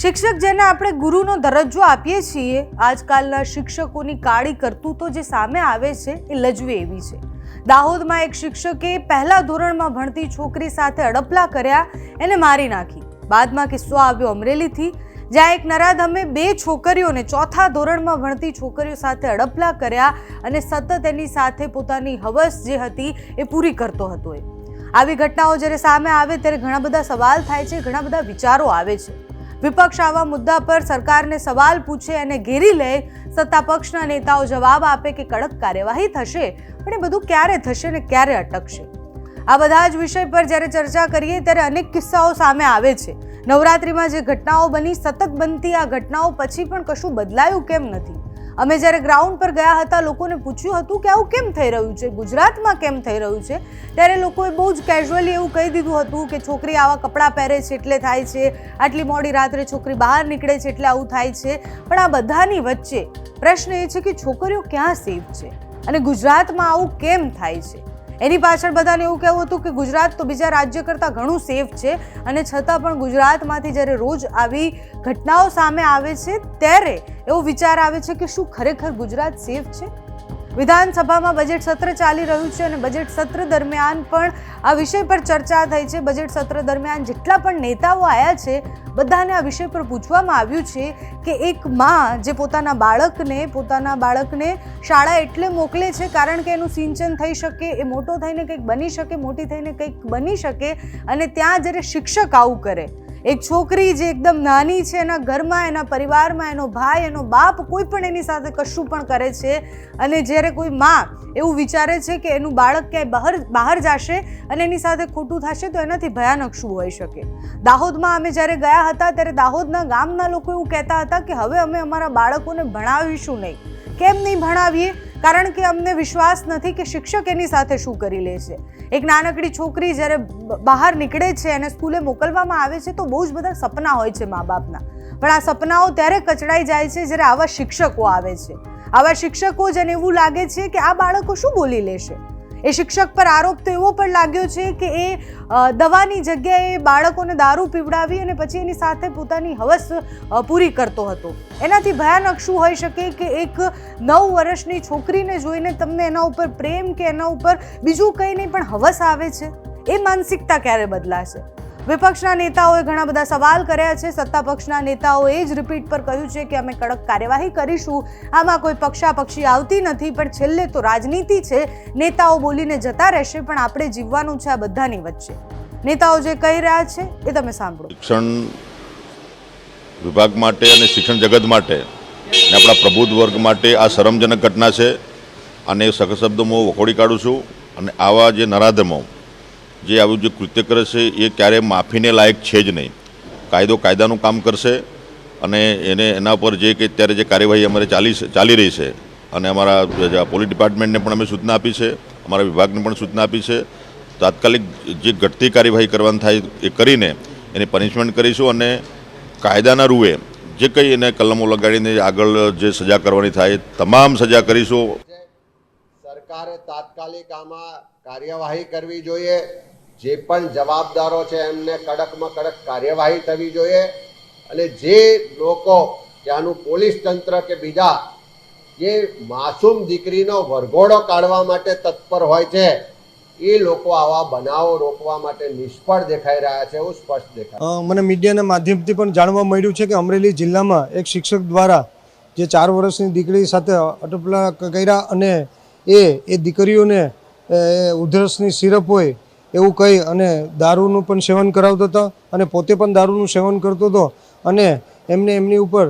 શિક્ષક જેને આપણે ગુરુનો દરજ્જો આપીએ છીએ, આજકાલના શિક્ષકોની કાળી કરતૂતો જે સામે આવે છે, એ લજવે એવી છે. દાહોદમાં એક શિક્ષકે પહેલા ધોરણમાં ભણતી છોકરી સાથે અડપલા કર્યા, એને મારી નાખી. બાદમાં કિસ્સો આવ્યો અમરેલીથી, જ્યાં એક નરાધમે બે છોકરીઓને ચોથા ધોરણમાં ભણતી છોકરીઓ સાથે અડપલા કર્યા અને સતત એની સાથે પોતાની હવસ જે હતી, એ પૂરી કરતો હતો એ. આવી ઘટનાઓ જ્યારે સામે આવે ત્યારે ઘણા બધા સવાલ થાય છે, ઘણા બધા વિચારો આવે છે. વિપક્ષ આવા મુદ્દા પર સરકારને સવાલ પૂછે અને ઘેરી લે, સત્તા પક્ષના નેતાઓ જવાબ આપે કે કડક કાર્યવાહી થશે, પણ એ બધું ક્યારે થશે ને ક્યારે અટકશે? આ બધા જ વિષય પર જ્યારે ચર્ચા કરીએ ત્યારે અનેક કિસ્સાઓ સામે આવે છે. નવરાત્રિમાં જે ઘટનાઓ બની, સતત બનતી આ ઘટનાઓ પછી પણ કશું બદલાયું કેમ નથી? અમે જ્યારે ગ્રાઉન્ડ પર ગયા હતા, લોકોને પૂછ્યું હતું કે આવું કેમ થઈ રહ્યું છે? ગુજરાતમાં કેમ થઈ રહ્યું છે? ત્યારે લોકોએ બહુ જ કેઝ્યુઅલી એવું કહી દીધું હતું કે છોકરી આવા કપડાં પહેરે છે એટલે થાય છે. આટલી મોડી રાત્રે છોકરી બહાર નીકળે છે એટલે આવું થાય છે. પણ આ બધાની વચ્ચે પ્રશ્ન એ છે કે છોકરીઓ ક્યાં સેફ છે? અને ગુજરાતમાં આવું કેમ થાય છે? એની પાછળ બધાને એવું કહેવું હતું કે ગુજરાત તો બીજા રાજ્ય કરતાં ઘણું સેફ છે અને છતાં પણ ગુજરાતમાંથી જ્યારે રોજ આવી ઘટનાઓ સામે આવે છે, ત્યારે એવો વિચાર આવે છે કે શું ખરેખર ગુજરાત સેફ છે? વિધાનસભામાં બજેટ સત્ર ચાલી રહ્યું છે અને બજેટ સત્ર દરમિયાન પણ આ વિષય પર ચર્ચા થઈ છે. બજેટ સત્ર દરમિયાન જેટલા પણ નેતાઓ આવ્યા છે, બધાને આ વિષય પર પૂછવામાં આવ્યું છે કે એક માં જે પોતાના બાળકને પોતાના બાળકને શાળા એટલે મોકલે છે કારણ કે એનું સિંચન થઈ શકે, એ મોટો થઈને કંઈક બની શકે, મોટી થઈને કંઈક બની શકે અને ત્યાં જ્યારે શિક્ષક આવું કરે એક છોકરી જે એકદમ નાની છે, એના ઘરમાં, એના પરિવારમાં, એનો ભાઈ, એનો બાપ કોઈ પણ એની સાથે કશું પણ કરે છે અને જ્યારે કોઈ માં એવું વિચારે છે કે એનું બાળક ક્યાંય બહાર બહાર જશે અને એની સાથે ખોટું થશે, તો એનાથી ભયાનક શું હોઈ શકે? દાહોદમાં અમે જ્યારે ગયા હતા, ત્યારે દાહોદના ગામના લોકો એવું કહેતા હતા કે હવે અમે અમારા બાળકોને ભણાવીશું નહીં. કેમ નહીં ભણાવીએ? કારણ કે અમને વિશ્વાસ નથી કે શિક્ષક એની સાથે શું કરી લે છે. એક નાનકડી છોકરી જ્યારે બહાર નીકળે છે અને સ્કૂલે મોકલવામાં આવે છે તો બહુ જ બધા સપના હોય છે મા બાપના પણ આ સપનાઓ ત્યારે કચડાઈ જાય છે જ્યારે આવા શિક્ષકો આવે છે. આવા શિક્ષકો જેને એવું લાગે છે કે આ બાળકો શું બોલી લેશે એ શિક્ષક પર આરોપ તો એવો પણ લાગ્યો છે કે એ દવાની જગ્યાએ બાળકોને દારૂ પીવડાવી અને પછી એની સાથે પોતાની હવસ પૂરી કરતો હતો. એનાથી ભયાનક શું હોઈ શકે કે એક નવ વર્ષની છોકરીને જોઈને તમને એના ઉપર પ્રેમ કે એના ઉપર બીજું કંઈ નહીં પણ હવસ આવે છે? એ માનસિકતા ક્યારે બદલાશે? વિપક્ષના નેતાઓએ ઘણા બધા સવાલ કર્યા છે. સત્તા પક્ષના નેતાઓએ જ રિપીટ પર કહ્યું છે કે અમે કડક કાર્યવાહી કરીશું. આમાં કોઈ પક્ષાપક્ષી આવતી નથી, પણ છેલ્લે તો રાજનીતિ છે. નેતાઓ બોલીને જતા રહેશે, પણ આપણે જીવવાનું છે આ બધાની વચ્ચે. નેતાઓ જે કહી રહ્યા છે એ તમે સાંભળો. શિક્ષણ વિભાગ માટે અને શિક્ષણ જગત માટે અને આપણા પ્રબુદ્ધ વર્ગ માટે આ શરમજનક ઘટના છે. અને સખત શબ્દોમાં હું વખોડી કાઢું છું અને આવા જે નરાધમો જે આવું જે કૃત્ય કરે છે, એ ક્યારેય માફીને લાયક છે જ નહીં. કાયદો કાયદાનું કામ કરશે અને એને એના પર જે કે અત્યારે જે કાર્યવાહી અમારે ચાલી ચાલી રહી છે અને અમારા પોલીસ ડિપાર્ટમેન્ટને પણ અમે સૂચના આપી છે, અમારા વિભાગને પણ સૂચના આપી છે. તાત્કાલિક જે ઘટતી કાર્યવાહી કરવાની થાય એ કરીને એની પનિશમેન્ટ કરીશું અને કાયદાના રૂએ જે કંઈ એને કલમો લગાડીને આગળ જે સજા કરવાની થાય તમામ સજા કરીશું. સરકારે તાત્કાલિક આમાં કાર્યવાહી કરવી જોઈએ. જે પણ જવાબદારો છે એમને કડકમાં કડક કાર્યવાહી થવી જોઈએ. અને જે લોકો ત્યાંનું પોલીસ તંત્ર કે બીજા જે માસૂમ દીકરીનો વરઘોડો કાઢવા માટે તત્પર હોય છે, એ લોકો આવા બનાવો રોકવા માટે નિષ્ફળ દેખાઈ રહ્યા છે એવું સ્પષ્ટ દેખાય મને મીડિયાના માધ્યમથી પણ જાણવા મળ્યું છે કે અમરેલી જિલ્લામાં એક શિક્ષક દ્વારા જે ચાર વર્ષની દીકરી સાથે અટપલા કર્યા અને એ એ દીકરીઓને ઉધરસની સિરપ હોય એવું કહી અને દારૂનું પણ સેવન કરાવતો હતો અને પોતે પણ દારૂનું સેવન કરતો હતો અને એમને એમની ઉપર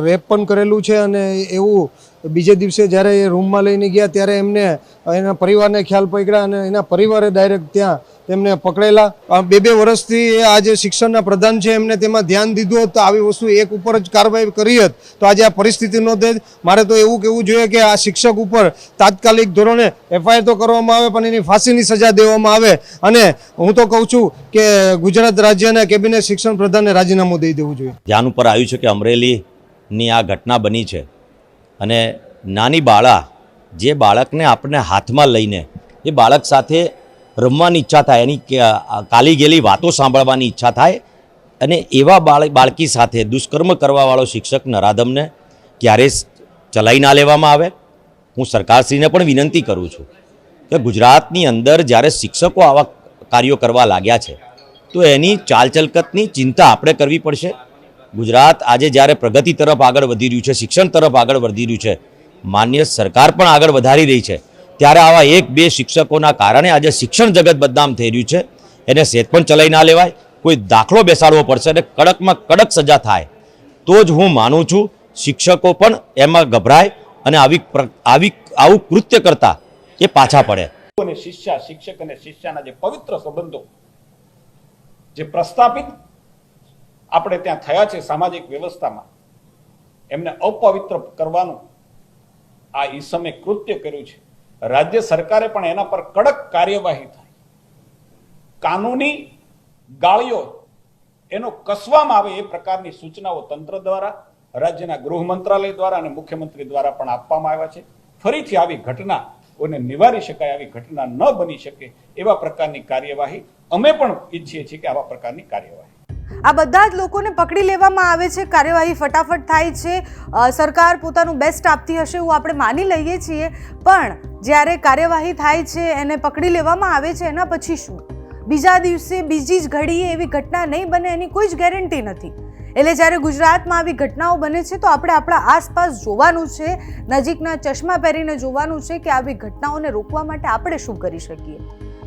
રેપ પણ કરેલું છે અને એવું બીજે દિવસે જ્યારે એ રૂમમાં લઈને ગયા ત્યારે એમને એના પરિવારને ખ્યાલ પકડ્યા અને એના પરિવારે ડાયરેક્ટ ત્યાં તેમને પકડેલા. બે બે વર્ષથી એ આ જે શિક્ષણના પ્રધાન છે, એમને તેમાં ધ્યાન દીધું હોત આવી વસ્તુ એક ઉપર જ કાર્યવાહી કરી હોત. તો આજે આ પરિસ્થિતિ ન થઈ મારે તો એવું કહેવું જોઈએ કે આ શિક્ષક ઉપર તાત્કાલિક ધોરણે એફઆઈઆર તો કરવામાં આવે, પણ એની ફાંસીની સજા દેવામાં આવે. અને હું તો કહું છું કે ગુજરાત રાજ્યના કેબિનેટ શિક્ષણ પ્રધાને રાજીનામું દઈ દેવું જોઈએ. ધ્યાન ઉપર આવ્યું છે કે અમરેલીની આ ઘટના બની છે. અને નાની બાળા, જે બાળકને આપણે હાથમાં લઈને, એ બાળક સાથે રમવાની ઈચ્છા થાય, એની કાલી ગયેલી વાતો સાંભળવાની ઈચ્છા થાય, અને એવા બાળ, બાળકી સાથે દુષ્કર્મ કરવાવાળો શિક્ષક નરાધમને ક્યારેય ચલાવી ના લેવામાં આવે? હું સરકારશ્રીને પણ વિનંતી કરું છું કે ગુજરાતની અંદર જ્યારે શિક્ષકો આવા કાર્યો કરવા લાગ્યા છે, તો એની ચાલચલકતની ચિંતા આપણે કરવી પડશે. ગુજરાત આજે જ્યારે પ્રગતિ તરફ આગળ વધી રહ્યું છે, શિક્ષણ તરફ આગળ વધી રહ્યું છે, માન્ય સરકાર પણ આગળ વધારી રહી છે ત્યારે આવા એક બે શિક્ષકોના કારણે આજે શિક્ષણ જગત બદનામ થઈ રહ્યું છે. એને સેજ પણ ચલાવી ના લેવાય. કોઈ દાખલો બેસાડવો પડશે અને કડકમાં કડક સજા થાય. તો જ હું માનું છું, શિક્ષકો પણ એમાં ગભરાય અને આવી આવી આવું કૃત્ય કરતા એ પાછા પડે. અને શિષ્યા, શિક્ષક અને શિષ્યના જે પવિત્ર સંબંધો જે પ્રસ્થાપિત આપણે ત્યાં થયા છે સામાજિક વ્યવસ્થામાં, એમને અપવિત્ર કરવાનું આ ઈસમે કૃત્ય કર્યું છે. રાજ્ય સરકારે પણ એના પર કડક કાર્યવાહી થાય. કાનૂની ગાળીઓ એનો કસવામાં આવે એ પ્રકારની સૂચનાઓ તંત્ર દ્વારા, રાજ્યના ગૃહ મંત્રાલય દ્વારા અને મુખ્યમંત્રી દ્વારા પણ આપવામાં આવ્યા છે. ફરીથી આવી ઘટનાઓને નિવારી શકાય આવી ઘટના ન બની શકે એવા પ્રકારની કાર્યવાહી અમે પણ ઈચ્છીએ છીએ કે આવા પ્રકારની કાર્યવાહી. આ બધા જ લોકોને પકડી લેવામાં આવે છે. કાર્યવાહી ફટાફટ થાય છે. સરકાર પોતાનું બેસ્ટ આપતી હશે એવું આપણે માની લઈએ છીએ. પણ જ્યારે કાર્યવાહી થાય છે, એને પકડી લેવામાં આવે છે, એના પછી શું? બીજા દિવસે બીજી જ ઘડીએ એવી ઘટના નહીં બને એની કોઈ જ ગેરંટી નથી. એટલે જ્યારે ગુજરાતમાં આવી ઘટનાઓ બને છે, તો આપણે આપણા આસપાસ જોવાનું છે, નજીકના ચશ્મા પહેરીને જોવાનું છે કે આવી ઘટનાઓને રોકવા માટે આપણે શું કરી શકીએ?